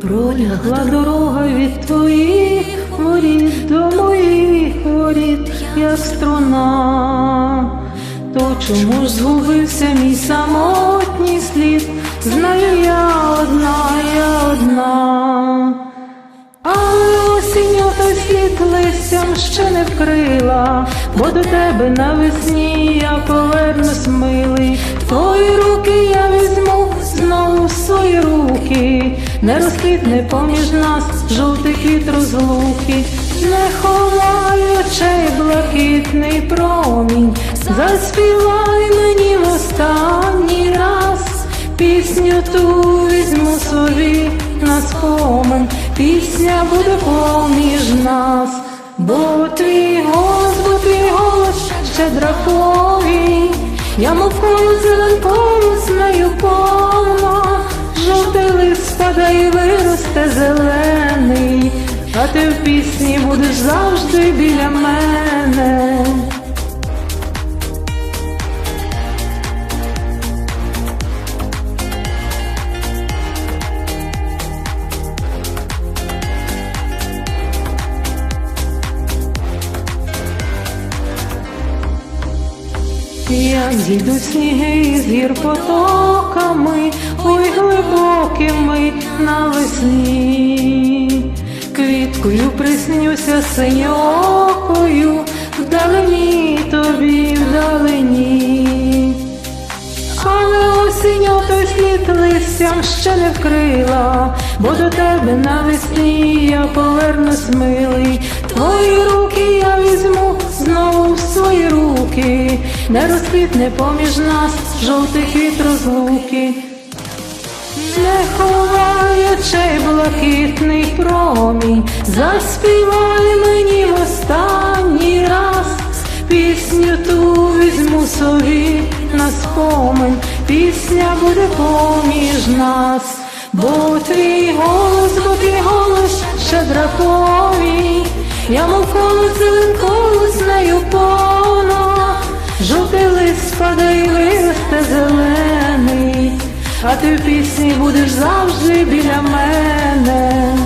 Пролягла дорога від твоїх воріт до моїх воріт, як струна. То чому ж згубився мій самотній слід? Знаю я одна, я одна. Листям ще не вкрила, бо до тебе навесні я повернусь милий. Твої руки я візьму знову в свої руки, не розквітне поміж нас жовтий квіт розлуки, не ховай очей блакитний промінь, заспівай мені в останній раз. Пісню ту візьму собі на спомин, пісня буде поміж нас, драковий, я мовкою зеленкою знаю повна, жовтий лист падає і виросте зелений, а ти в пісні будеш завжди біля мене. Як зійдуть сніги із гір потоками, ой глибокими навесні, квіткою приснюся синьокою, вдалині тобі вдалині. Але осінь той слід листям ще не вкрила, бо до тебе навесні я повернусь милий. Твої не розквітне поміж нас жовтий квіт розлуки. Не ховай очей блакитний промінь, заспівай мені в останній раз, пісню ту візьму собі на спомин, пісня буде поміж нас, бо твій голос, бо твій голос ще драковий, я мов зеленкою з нею повна, А ти в пісні будеш завжди біля мене.